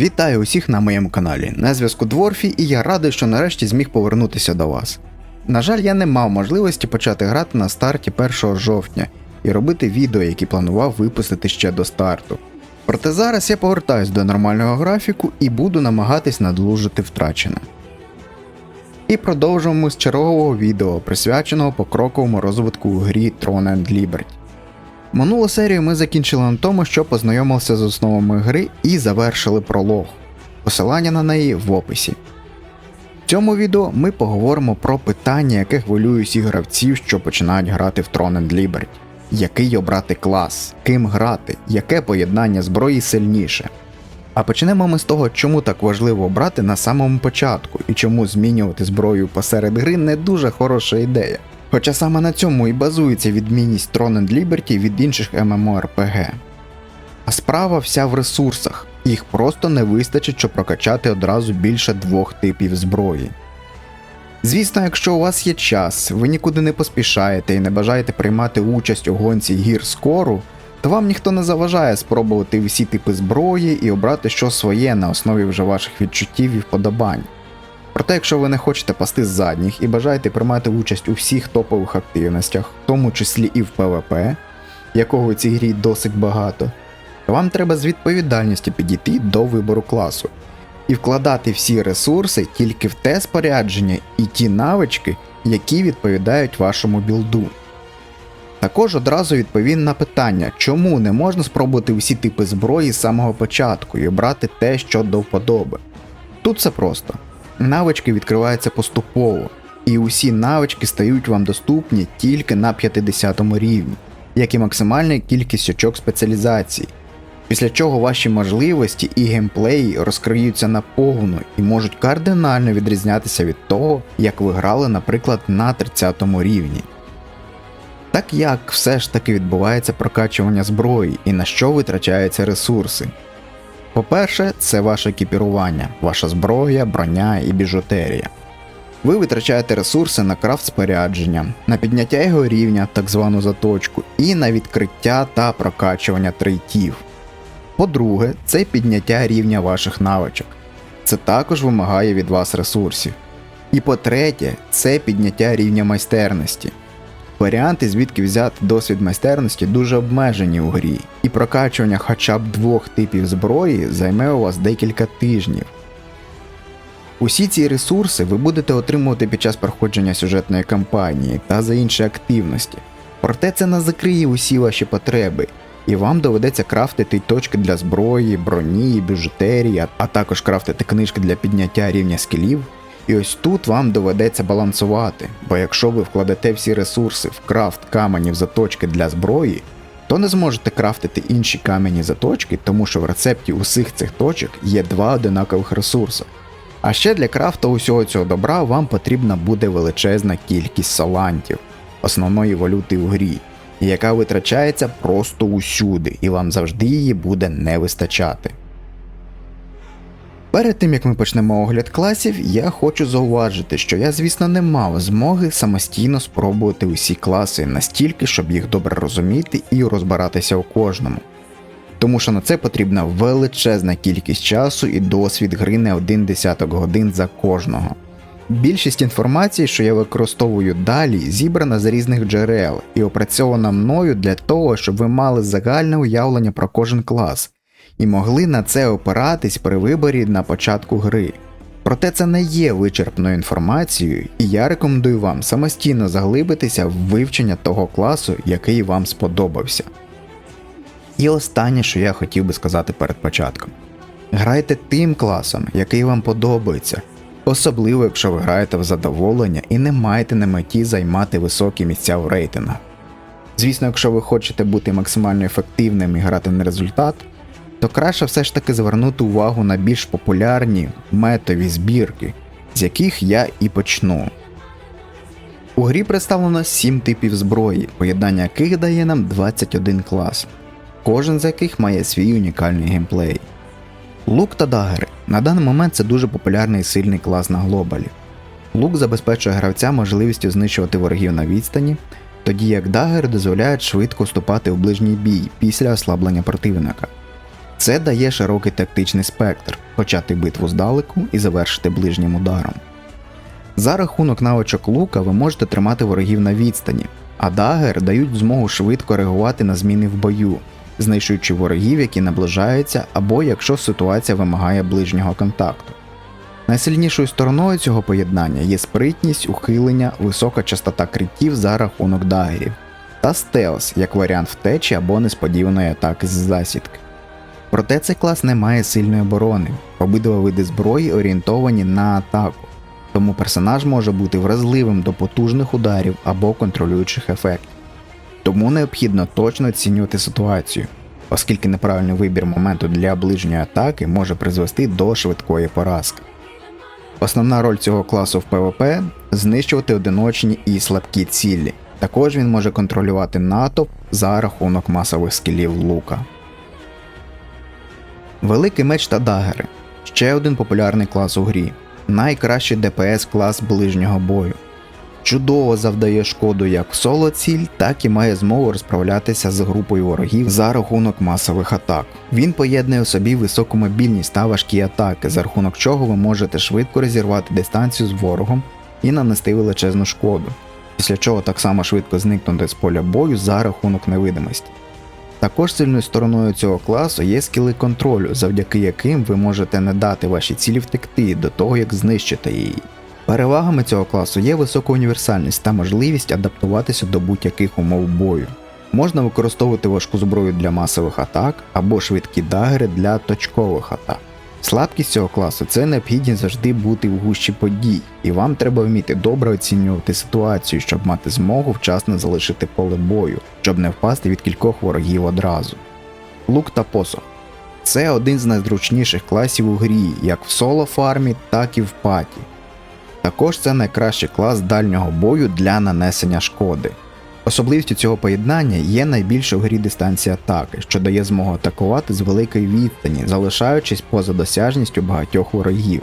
Вітаю усіх на моєму каналі. На зв'язку Дворфі, і я радий, що нарешті зміг повернутися до вас. На жаль, я не мав можливості почати грати на старті 1 жовтня і робити відео, які планував випустити ще до старту. Проте зараз я повертаюсь до нормального графіку і буду намагатись надлужити втрачене. І продовжуємо з чергового відео, присвяченого покроковому розвитку у грі Throne and Liberty. Минулу серію ми закінчили на тому, що познайомилися з основами гри і завершили пролог. Посилання на неї в описі. В цьому відео ми поговоримо про питання, яке хвилює всіх гравців, що починають грати в Throne and Liberty. Який обрати клас, ким грати, яке поєднання зброї сильніше. А почнемо ми з того, чому так важливо обрати на самому початку і чому змінювати зброю посеред гри не дуже хороша ідея. Хоча саме на цьому і базується відмінність Throne and Liberty від інших MMORPG. А справа вся в ресурсах, їх просто не вистачить, щоб прокачати одразу більше двох типів зброї. Звісно, якщо у вас є час, ви нікуди не поспішаєте і не бажаєте приймати участь у гонці гір скору, то вам ніхто не заважає спробувати всі типи зброї і обрати що своє на основі вже ваших відчуттів і вподобань. Проте, якщо ви не хочете пасти з задніх і бажаєте приймати участь у всіх топових активностях, в тому числі і в ПВП, якого в цій грі досить багато, то вам треба з відповідальністю підійти до вибору класу і вкладати всі ресурси тільки в те спорядження і ті навички, які відповідають вашому білду. Також одразу відповім на питання, чому не можна спробувати всі типи зброї з самого початку і обрати те, що до вподоби. Тут все просто. Навички відкриваються поступово, і усі навички стають вам доступні тільки на 50 рівні, як і максимальна кількість очок спеціалізації, після чого ваші можливості і геймплей розкриються наповну і можуть кардинально відрізнятися від того, як ви грали, наприклад, на 30 рівні. Так як все ж таки відбувається прокачування зброї і на що витрачаються ресурси. По-перше, це ваше екіпірування, ваша зброя, броня і біжутерія. Ви витрачаєте ресурси на крафт спорядження, на підняття його рівня, так звану заточку, і на відкриття та прокачування трейтів. По-друге, це підняття рівня ваших навичок. Це також вимагає від вас ресурсів. І по-третє, це підняття рівня майстерності. Варіанти, звідки взяти досвід майстерності, дуже обмежені у грі, і прокачування хоча б двох типів зброї займе у вас декілька тижнів. Усі ці ресурси ви будете отримувати під час проходження сюжетної кампанії та за інші активності. Проте це не закриє усі ваші потреби, і вам доведеться крафтити точки для зброї, броні, біжутерії, а також крафтити книжки для підняття рівня скілів. І ось тут вам доведеться балансувати, бо якщо ви вкладете всі ресурси в крафт каменів заточки для зброї, то не зможете крафтити інші кам'яні заточки, тому що в рецепті усіх цих точок є два одинакових ресурси. А ще для крафту усього цього добра вам потрібна буде величезна кількість салантів, основної валюти в грі, яка витрачається просто усюди, і вам завжди її буде не вистачати. Перед тим як ми почнемо огляд класів, я хочу зауважити, що я, звісно, не мав змоги самостійно спробувати усі класи настільки, щоб їх добре розуміти і розбиратися у кожному. Тому що на це потрібна величезна кількість часу і досвід гри не один десяток годин за кожного. Більшість інформації, що я використовую далі, зібрана з різних джерел і опрацьована мною для того, щоб ви мали загальне уявлення про кожен клас і могли на це опиратись при виборі на початку гри. Проте це не є вичерпною інформацією, і я рекомендую вам самостійно заглибитися в вивчення того класу, який вам сподобався. І останнє, що я хотів би сказати перед початком: грайте тим класом, який вам подобається, особливо якщо ви граєте в задоволення і не маєте на меті займати високі місця в рейтингах. Звісно, якщо ви хочете бути максимально ефективним і грати на результат, то краще все ж таки звернути увагу на більш популярні метові збірки, з яких я і почну. У грі представлено 7 типів зброї, поєднання яких дає нам 21 клас, кожен з яких має свій унікальний геймплей. Лук та дагери на даний момент це дуже популярний і сильний клас на глобалі. Лук забезпечує гравця можливістю знищувати ворогів на відстані, тоді як дагери дозволяють швидко вступати у ближній бій після ослаблення противника. Це дає широкий тактичний спектр почати битву здалеку і завершити ближнім ударом. За рахунок навичок лука ви можете тримати ворогів на відстані, а дагер дають змогу швидко реагувати на зміни в бою, знищуючи ворогів, які наближаються, або якщо ситуація вимагає ближнього контакту. Найсильнішою стороною цього поєднання є спритність, ухилення, висока частота криттів за рахунок дагерів, та стелс як варіант втечі або несподіваної атаки з засідки. Проте цей клас не має сильної оборони, обидва види зброї орієнтовані на атаку, тому персонаж може бути вразливим до потужних ударів або контролюючих ефектів. Тому необхідно точно оцінювати ситуацію, оскільки неправильний вибір моменту для ближньої атаки може призвести до швидкої поразки. Основна роль цього класу в ПВП знищувати одиночні і слабкі цілі. Також він може контролювати натовп за рахунок масових скілів лука. Великий меч та дагери ще один популярний клас у грі. Найкращий ДПС клас ближнього бою. Чудово завдає шкоду як соло ціль, так і має змогу розправлятися з групою ворогів за рахунок масових атак. Він поєднує в собі високу мобільність та важкі атаки, за рахунок чого ви можете швидко розірвати дистанцію з ворогом і нанести величезну шкоду, після чого так само швидко зникнути з поля бою за рахунок невидимості. Також сильною стороною цього класу є скіли контролю, завдяки яким ви можете не дати вашій цілі втекти до того, як знищити її. Перевагами цього класу є висока універсальність та можливість адаптуватися до будь-яких умов бою. Можна використовувати важку зброю для масових атак або швидкі дагери для точкових атак. Слабкість цього класу це необхідність завжди бути в гущі подій, і вам треба вміти добре оцінювати ситуацію, щоб мати змогу вчасно залишити поле бою, щоб не впасти від кількох ворогів одразу. Лук та посох це один з найзручніших класів у грі, як в соло фармі, так і в паті. Також це найкращий клас дальнього бою для нанесення шкоди. Особливістю цього поєднання є найбільша в грі дистанція атаки, що дає змогу атакувати з великої відстані, залишаючись поза досяжністю багатьох ворогів.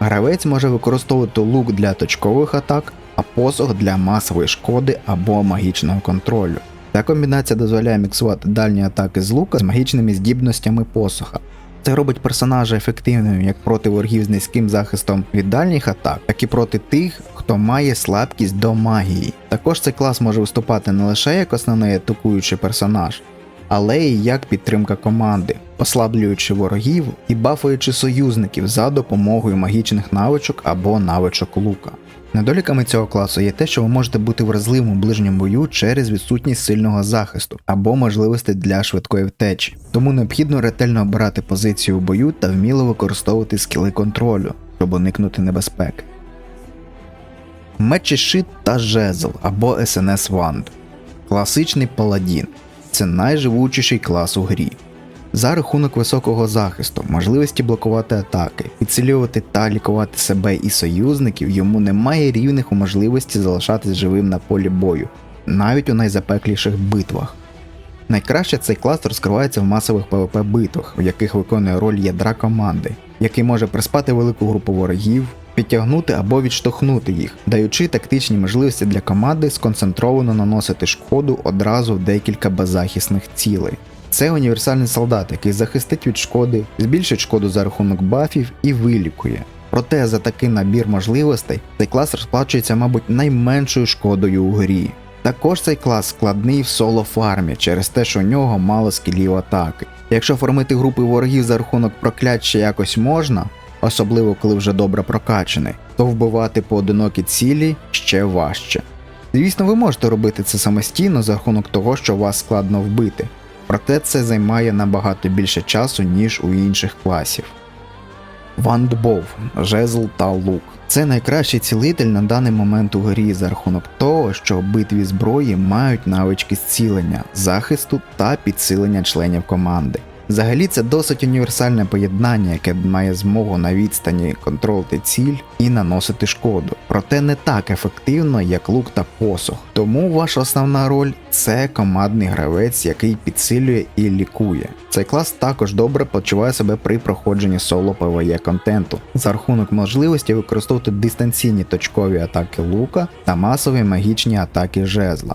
Гравець може використовувати лук для точкових атак, а посох для масової шкоди або магічного контролю. Ця комбінація дозволяє міксувати дальні атаки з лука з магічними здібностями посоха. Це робить персонажа ефективним як проти ворогів з низьким захистом від дальніх атак, так і проти тих, хто має слабкість до магії. Також цей клас може виступати не лише як основний атакуючий персонаж, але й як підтримка команди, послаблюючи ворогів і бафуючи союзників за допомогою магічних навичок або навичок лука. Недоліками цього класу є те, що ви можете бути вразливим у ближньому бою через відсутність сильного захисту або можливостей для швидкої втечі, тому необхідно ретельно обирати позицію у бою та вміло використовувати скіли контролю, щоб уникнути небезпеки. Мечі щит та жезл або СНС Ванд. Класичний паладін це найживучіший клас у грі. За рахунок високого захисту, можливості блокувати атаки, підсилювати та лікувати себе і союзників, йому немає рівних у можливості залишатись живим на полі бою, навіть у найзапекліших битвах. Найкраще цей клас розкривається в масових PvP битвах, в яких виконує роль ядра команди, який може приспати велику групу ворогів, підтягнути або відштовхнути їх, даючи тактичні можливості для команди сконцентровано наносити шкоду одразу в декілька беззахисних цілей. Це універсальний солдат, який захистить від шкоди, збільшить шкоду за рахунок бафів і вилікує. Проте за такий набір можливостей цей клас розплачується, мабуть, найменшою шкодою у грі. Також цей клас складний в соло фармі через те, що у нього мало скілів атаки. Якщо формити групи ворогів за рахунок проклять ще якось можна, особливо коли вже добре прокачаний, то вбивати поодинокі цілі ще важче. Звісно, ви можете робити це самостійно за рахунок того, що вас складно вбити, проте це займає набагато більше часу, ніж у інших класів. Вандбов, жезл та лук. Це найкращий цілитель на даний момент у грі за рахунок того, що обидві зброї мають навички зцілення, захисту та підсилення членів команди. Взагалі це досить універсальне поєднання, яке має змогу на відстані контролити ціль і наносити шкоду, проте не так ефективно, як лук та посох. Тому ваша основна роль це командний гравець, який підсилює і лікує. Цей клас також добре почуває себе при проходженні соло PvE контенту за рахунок можливості використовувати дистанційні точкові атаки лука та масові магічні атаки жезла.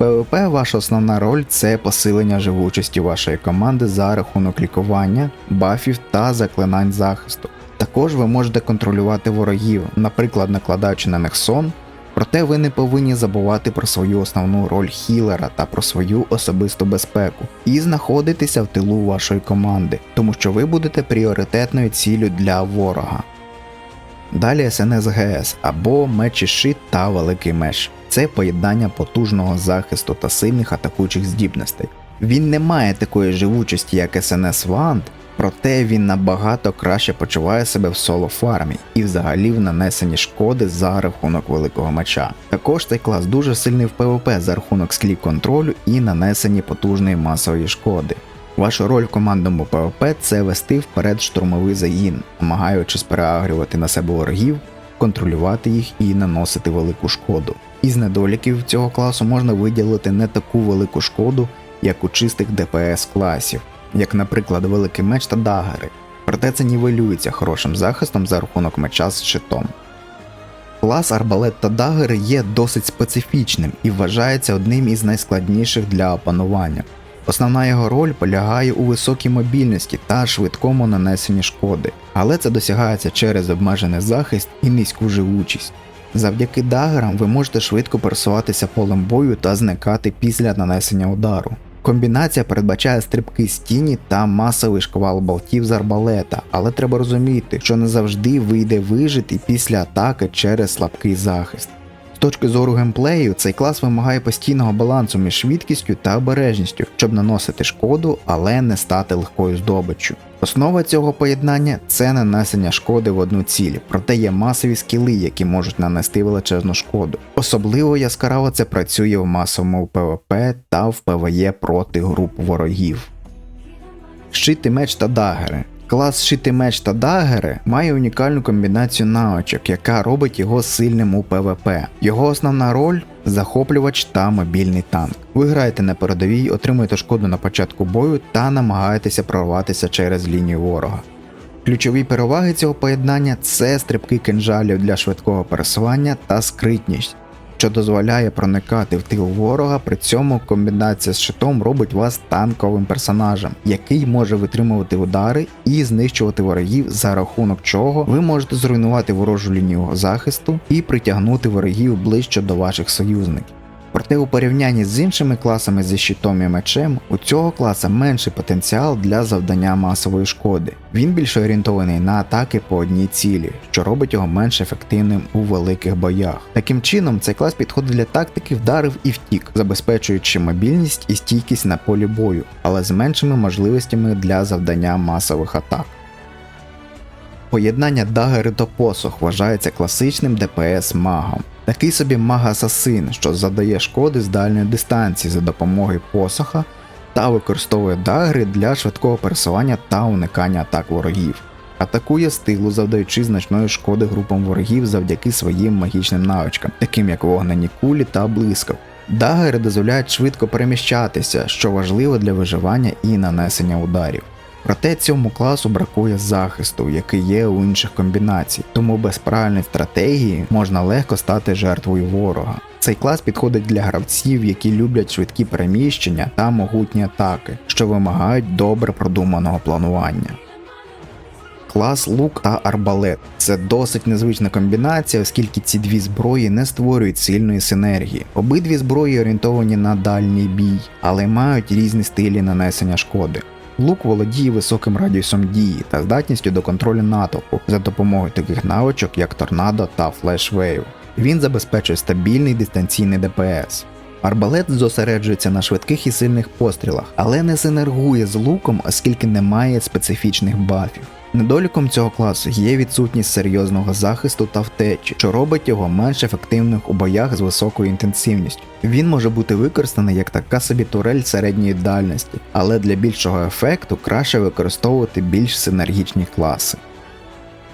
ПВП ваша основна роль це посилення живучості вашої команди за рахунок лікування, бафів та заклинань захисту. Також ви можете контролювати ворогів, наприклад, накладаючи на них сон, проте ви не повинні забувати про свою основну роль хілера та про свою особисту безпеку і знаходитися в тилу вашої команди, тому що ви будете пріоритетною ціллю для ворога. Далі СНС ГС або мечі щит та великий меч. Це поєднання потужного захисту та сильних атакуючих здібностей. Він не має такої живучості, як СНС Вант, проте він набагато краще почуває себе в соло фармі і взагалі в нанесенні шкоди за рахунок великого меча. Також цей клас дуже сильний в ПВП за рахунок скліп контролю і нанесенні потужної масової шкоди. Ваша роль в командному ПВП це вести вперед штурмовий загін, намагаючись переагрювати на себе ворогів, контролювати їх і наносити велику шкоду. Із недоліків цього класу можна виділити не таку велику шкоду, як у чистих ДПС класів, як, наприклад, великий меч та дагери, проте це нівелюється хорошим захистом за рахунок меча з щитом. Клас арбалет та дагери є досить специфічним і вважається одним із найскладніших для опанування. Основна його роль полягає у високій мобільності та швидкому нанесенні шкоди, але це досягається через обмежений захист і низьку живучість. Завдяки дагерам ви можете швидко пересуватися полем бою та зникати після нанесення удару. Комбінація передбачає стрибки з тіні та масовий шквал болтів з арбалета, але треба розуміти, що не завжди вийде вижити після атаки через слабкий захист. Точки зору геймплею, цей клас вимагає постійного балансу між швидкістю та обережністю, щоб наносити шкоду, але не стати легкою здобиччю. Основа цього поєднання це нанесення шкоди в одну ціль, проте є масові скіли, які можуть нанести величезну шкоду. Особливо яскраво це працює в масовому ПВП та в ПВЕ проти груп ворогів. Щити меч та дагери. Клас Шити меч та дагери має унікальну комбінацію навичок, яка робить його сильним у ПВП. Його основна роль захоплювач та мобільний танк. Ви граєте на передовій, отримуєте шкоду на початку бою та намагаєтеся прорватися через лінію ворога. Ключові переваги цього поєднання це стрибки кинжалів для швидкого пересування та скритність, що дозволяє проникати в тил ворога, при цьому комбінація з щитом робить вас танковим персонажем, який може витримувати удари і знищувати ворогів, за рахунок чого ви можете зруйнувати ворожу лінію захисту і притягнути ворогів ближче до ваших союзників. Проте у порівнянні з іншими класами зі щитом і мечем, у цього класа менший потенціал для завдання масової шкоди. Він більше орієнтований на атаки по одній цілі, що робить його менш ефективним у великих боях. Таким чином, цей клас підходить для тактики вдарив і втік, забезпечуючи мобільність і стійкість на полі бою, але з меншими можливостями для завдання масових атак. Поєднання дагери та посох вважається класичним ДПС магом. Такий собі маг-асасин, що завдає шкоди з дальньої дистанції за допомогою посоха та використовує дагери для швидкого пересування та уникання атак ворогів. Атакує з тилу, завдаючи значної шкоди групам ворогів завдяки своїм магічним навичкам, таким як вогнені кулі та блискав. Дагери дозволяють швидко переміщатися, що важливо для виживання і нанесення ударів. Проте цьому класу бракує захисту, який є у інших комбінацій, тому без правильної стратегії можна легко стати жертвою ворога. Цей клас підходить для гравців, які люблять швидкі переміщення та могутні атаки, що вимагають добре продуманого планування. Клас лук та арбалет це досить незвична комбінація, оскільки ці дві зброї не створюють сильної синергії. Обидві зброї орієнтовані на дальній бій, але мають різні стилі нанесення шкоди. Лук володіє високим радіусом дії та здатністю до контролю натовпу за допомогою таких навичок, як торнадо та флешвейв. Він забезпечує стабільний дистанційний ДПС. Арбалет зосереджується на швидких і сильних пострілах, але не синергує з луком, оскільки не має специфічних бафів. Недоліком цього класу є відсутність серйозного захисту та втечі, що робить його менш ефективним у боях з високою інтенсивністю. Він може бути використаний як така собі турель середньої дальності, але для більшого ефекту краще використовувати більш синергічні класи.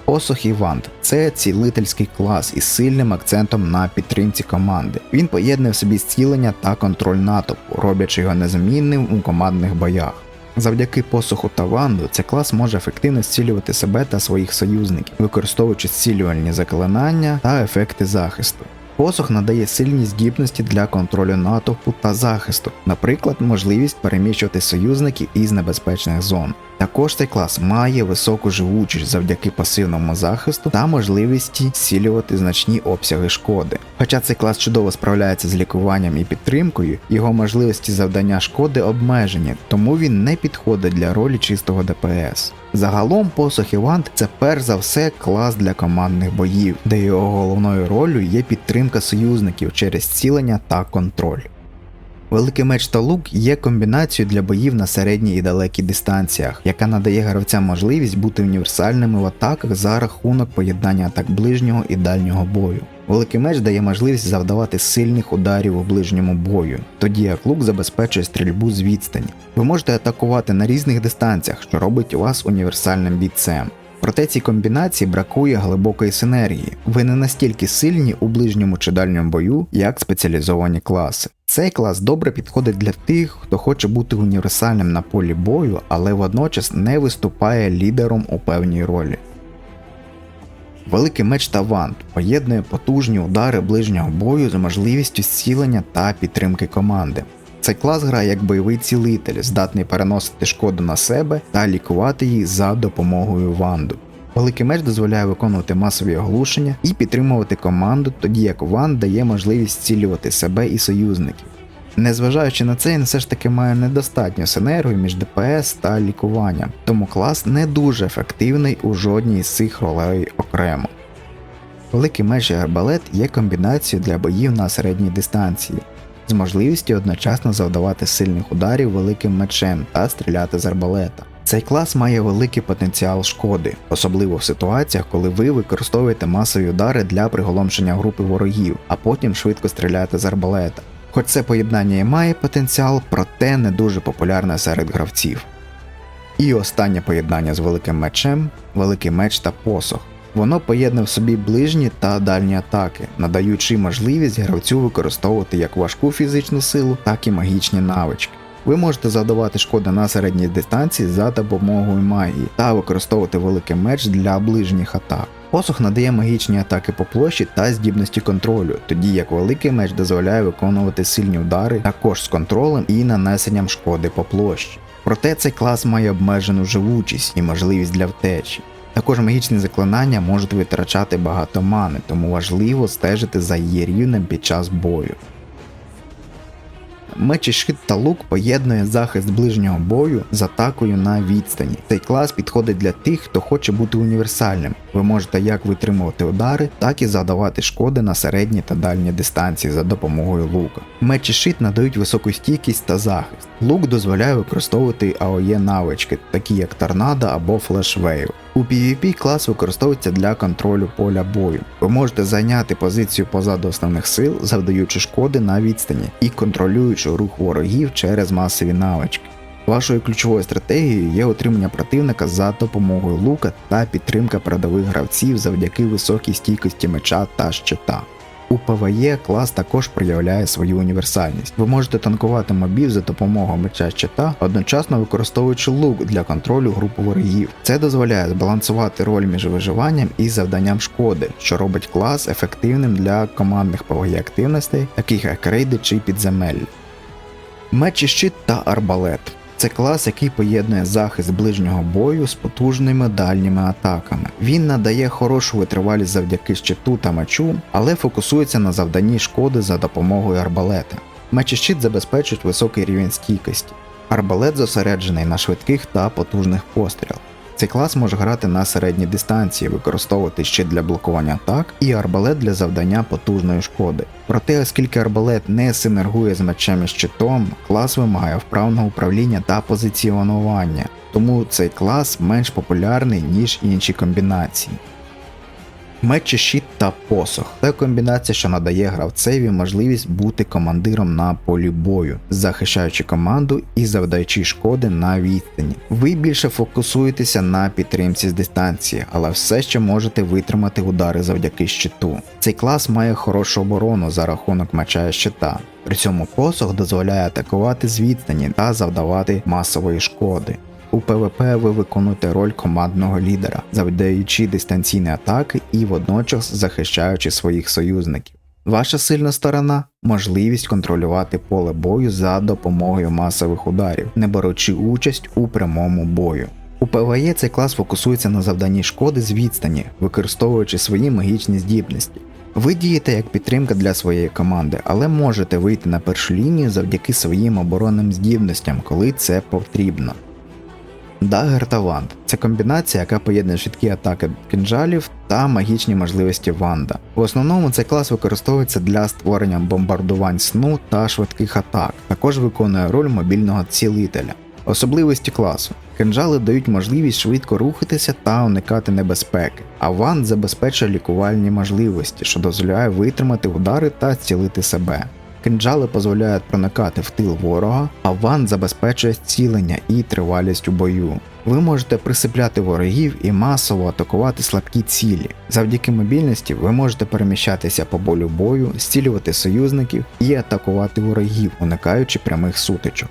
Посох і Вант це цілительський клас із сильним акцентом на підтримці команди. Він поєднує в собі зцілення та контроль натовпу, роблячи його незамінним у командних боях. Завдяки посуху та ванду цей клас може ефективно зцілювати себе та своїх союзників, використовуючи зцілювальні заклинання та ефекти захисту. Посох надає сильні здібності для контролю натовпу та захисту, наприклад, можливість переміщувати союзників із небезпечних зон. Також цей клас має високу живучість завдяки пасивному захисту та можливості зцілювати значні обсяги шкоди. Хоча цей клас чудово справляється з лікуванням і підтримкою, його можливості завдання шкоди обмежені, тому він не підходить для ролі чистого ДПС. Загалом посох Івант це перш за все клас для командних боїв, де його головною ролью є підтримка союзників через цілення та контроль. Великий меч та лук є комбінацією для боїв на середній і далекій дистанціях, яка надає гравцям можливість бути універсальними в атаках за рахунок поєднання атак ближнього і дальнього бою. Великий меч дає можливість завдавати сильних ударів у ближньому бою, тоді як лук забезпечує стрільбу з відстані. Ви можете атакувати на різних дистанціях, що робить вас універсальним бійцем. Проте цій комбінації бракує глибокої синергії. Ви не настільки сильні у ближньому чи дальньому бою, як спеціалізовані класи. Цей клас добре підходить для тих, хто хоче бути універсальним на полі бою, але водночас не виступає лідером у певній ролі. Великий меч Тавант поєднує потужні удари ближнього бою з можливістю зцілення та підтримки команди. Цей клас грає як бойовий цілитель, здатний переносити шкоду на себе та лікувати її за допомогою ванду. Великий меч дозволяє виконувати масові оглушення і підтримувати команду, тоді як ван дає можливість зцілювати себе і союзників. Незважаючи на це, він все ж таки має недостатню синергію між ДПС та лікуванням, тому клас не дуже ефективний у жодній з цих ролей окремо. Великий меч і арбалет є комбінацією для боїв на середній дистанції, з можливістю одночасно завдавати сильних ударів великим мечем та стріляти з арбалета. Цей клас має великий потенціал шкоди, особливо в ситуаціях, коли ви використовуєте масові удари для приголомшення групи ворогів, а потім швидко стріляєте з арбалета. Хоч це поєднання і має потенціал, проте не дуже популярне серед гравців. І останнє поєднання з великим мечем великий меч та посох. Воно поєднує в собі ближні та дальні атаки, надаючи можливість гравцю використовувати як важку фізичну силу, так і магічні навички. Ви можете завдавати шкоди на середній дистанції за допомогою магії та використовувати великий меч для ближніх атак. Посох надає магічні атаки по площі та здібності контролю, тоді як великий меч дозволяє виконувати сильні удари також з контролем і нанесенням шкоди по площі. Проте цей клас має обмежену живучість і можливість для втечі. Також магічні заклинання можуть витрачати багато мани, тому важливо стежити за її рівнем під час бою. Меч і щит та лук поєднує захист ближнього бою з атакою на відстані. Цей клас підходить для тих, хто хоче бути універсальним. Ви можете як витримувати удари, так і завдавати шкоди на середні та дальні дистанції за допомогою лука. Меч і щит надають високу стійкість та захист. Лук дозволяє використовувати АОЄ навички, такі як торнадо або флешвейв. У PvP клас використовується для контролю поля бою. Ви можете зайняти позицію позаду основних сил, завдаючи шкоди на відстані і контролюючи рух ворогів через масові навички. Вашою ключовою стратегією є отримання противника за допомогою лука та підтримка передових гравців завдяки високій стійкості меча та щита. У ПВЕ клас також проявляє свою універсальність. Ви можете танкувати мобів за допомогою меча щита, одночасно використовуючи лук для контролю групи ворогів. Це дозволяє збалансувати роль між виживанням і завданням шкоди, що робить клас ефективним для командних ПВЕ активностей, таких як рейди чи підземель. Меч і щит та арбалет. Це клас, який поєднує захист ближнього бою з потужними дальніми атаками. Він надає хорошу витривалість завдяки щиту та мечу, але фокусується на завданні шкоди за допомогою арбалета. Меч і щит забезпечують високий рівень стійкості. Арбалет зосереджений на швидких та потужних пострілах. Цей клас може грати на середній дистанції, використовувати щит для блокування атак і арбалет для завдання потужної шкоди. Проте, оскільки арбалет не синергує з мечем і щитом, клас вимагає вправного управління та позиціонування, тому цей клас менш популярний, ніж інші комбінації. Меч щит та посох це комбінація, що надає гравцеві можливість бути командиром на полі бою, захищаючи команду і завдаючи шкоди на відстані. Ви більше фокусуєтеся на підтримці з дистанції, але все ще можете витримати удари завдяки щиту. Цей клас має хорошу оборону за рахунок меча і щита. При цьому посох дозволяє атакувати з відстані та завдавати масової шкоди. У ПВП ви виконуєте роль командного лідера, завдаючи дистанційні атаки і водночас захищаючи своїх союзників. Ваша сильна сторона можливість контролювати поле бою за допомогою масових ударів, не беручи участь у прямому бою. У ПВЕ цей клас фокусується на завданні шкоди з відстані, використовуючи свої магічні здібності. Ви дієте як підтримка для своєї команди, але можете вийти на першу лінію завдяки своїм оборонним здібностям, коли це потрібно. Дагер та Ванд це комбінація, яка поєднує швидкі атаки кинджалів та магічні можливості Ванда. В основному цей клас використовується для створення бомбардувань сну та швидких атак, також виконує роль мобільного цілителя. Особливості класу. Кинджали дають можливість швидко рухатися та уникати небезпеки, а Ванд забезпечує лікувальні можливості, що дозволяє витримати удари та зцілити себе. Кинджали дозволяють проникати в тил ворога, а ван забезпечує зцілення і тривалість у бою. Ви можете присипляти ворогів і масово атакувати слабкі цілі. Завдяки мобільності ви можете переміщатися по болю бою, зцілювати союзників і атакувати ворогів, уникаючи прямих сутичок.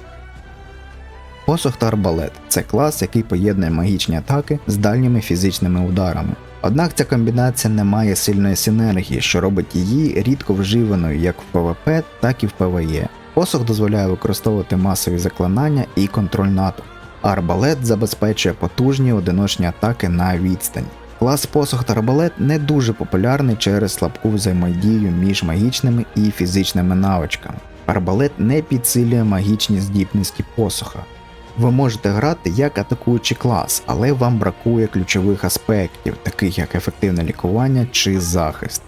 Посох та арбалет це клас, який поєднує магічні атаки з дальніми фізичними ударами. Однак ця комбінація не має сильної синергії, що робить її рідко вживаною як в ПВП, так і в ПВЕ. Посох дозволяє використовувати масові заклинання і контроль НАТО. а Арбалет забезпечує потужні одиночні атаки на відстань. Клас посох та арбалет не дуже популярний через слабку взаємодію між магічними і фізичними навичками. Арбалет не підсилює магічні здібності посоха. Ви можете грати як атакуючий клас, але вам бракує ключових аспектів, таких як ефективне лікування чи захист.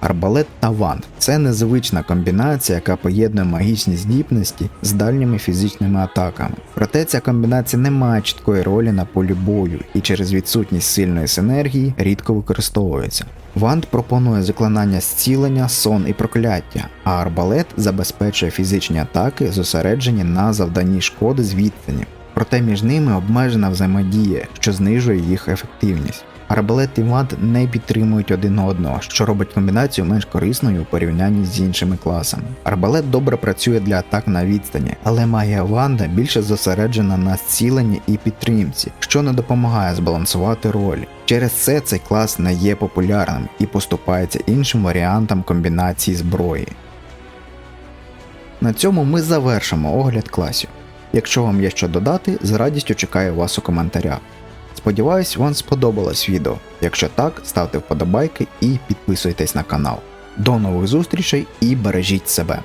Арбалет та вант це незвична комбінація, яка поєднує магічні здібності з дальніми фізичними атаками. Проте ця комбінація не має чіткої ролі на полі бою і через відсутність сильної синергії рідко використовується. Вант пропонує заклинання зцілення, сон і прокляття, а арбалет забезпечує фізичні атаки, зосереджені на завданні шкоди з відстані. Проте між ними обмежена взаємодія, що знижує їх ефективність. Арбалет і вант не підтримують один одного, що робить комбінацію менш корисною у порівнянні з іншими класами. Арбалет добре працює для атак на відстані, але магія Ванда більше зосереджена на зціленні і підтримці, що не допомагає збалансувати ролі. Через це цей клас не є популярним і поступається іншим варіантам комбінації зброї. На цьому ми завершимо огляд класів. Якщо вам є що додати, з радістю чекаю вас у коментарях. Сподіваюсь, вам сподобалось відео. Якщо так, ставте вподобайки і підписуйтесь на канал. До нових зустрічей і бережіть себе!